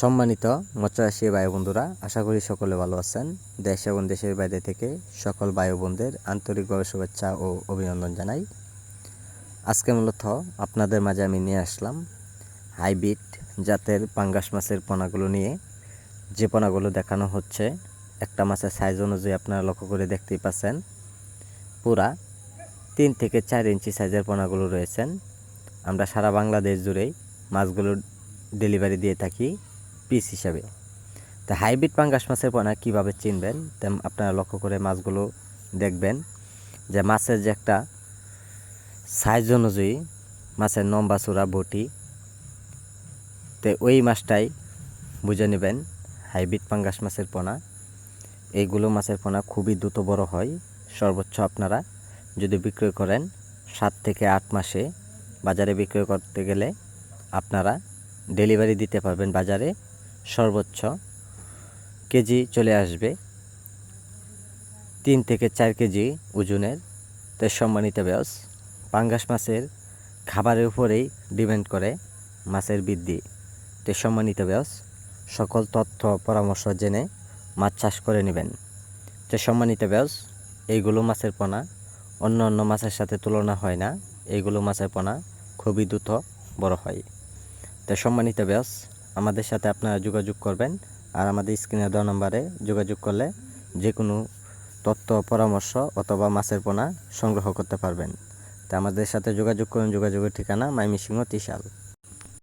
সম্মানিত মৎস্যচাষী ভাই বন্ধুরা, আশা করি সকলে ভালো আছেন। দেশ এবং দেশের বাইরে থেকে সকল ভাই বোনদের আন্তরিকভাবে শুভেচ্ছা ও অভিনন্দন জানাই। আজকে মূলত আপনাদের মাঝে আমি নিয়ে আসলাম হাইব্রিড জাতের পাঙ্গাস মাছের পোনাগুলো নিয়ে। যে পোনাগুলো দেখানো হচ্ছে, একটা মাছের সাইজ অনুযায়ী আপনারা লক্ষ্য করে দেখতেই পাচ্ছেন। পুরা তিন থেকে চার ইঞ্চি সাইজের পোনাগুলো রয়েছেন। আমরা সারা বাংলাদেশ জুড়েই মাছগুলো ডেলিভারি দিয়ে থাকি। পিস হিসাবে। তা হাইব্রিড পাঙ্গাস মাছের পোনা কীভাবে চিনবেন? তেম আপনারা লক্ষ্য করে মাছগুলো দেখবেন যে মাছের যে একটা সাইজ অনুযায়ী মাছের লম্বা চূড়া বটি, তো ওই মাছটাই বুঝে নেবেন হাইব্রিড পাঙ্গাস মাছের পোনা। এইগুলো মাছের পোনা খুবই দ্রুত বড় হয়। সর্বোচ্চ আপনারা যদি বিক্রয় করেন সাত থেকে আট মাসে বাজারে বিক্রয় করতে গেলে আপনারা ডেলিভারি দিতে পারবেন বাজারে। সর্বোচ্চ কেজি চলে আসবে। তিন থেকে চার কেজি ওজনের। তো সম্মানিত ব্যাস, পাঙ্গাস মাছের খাবারের উপরেই ডিপেন্ড করে মাছের বৃদ্ধি। তো সম্মানিত ব্যাস, সকল তথ্য পরামর্শ জেনে মাছ চাষ করে নেবেন। তো সম্মানিত ব্যাস, এইগুলো মাছের পোনা, অন্য অন্য মাছের সাথে তুলনা হয় না। এইগুলো মাছের পোনা খুবই দ্রুত বড় হয়। তো সম্মানিত ব্যাস আমাদের সাথে আপনারা যোগাযোগ করবেন আর আমাদের স্ক্রিনে দেওয়া নম্বরে যোগাযোগ করলে যে কোনো তথ্য, পরামর্শ অথবা মাছের পোনা সংগ্রহ করতে পারবেন। তা আমাদের সাথে যোগাযোগ করুন। যোগাযোগের ঠিকানা মাইমিসিংহ ত্রিশাল।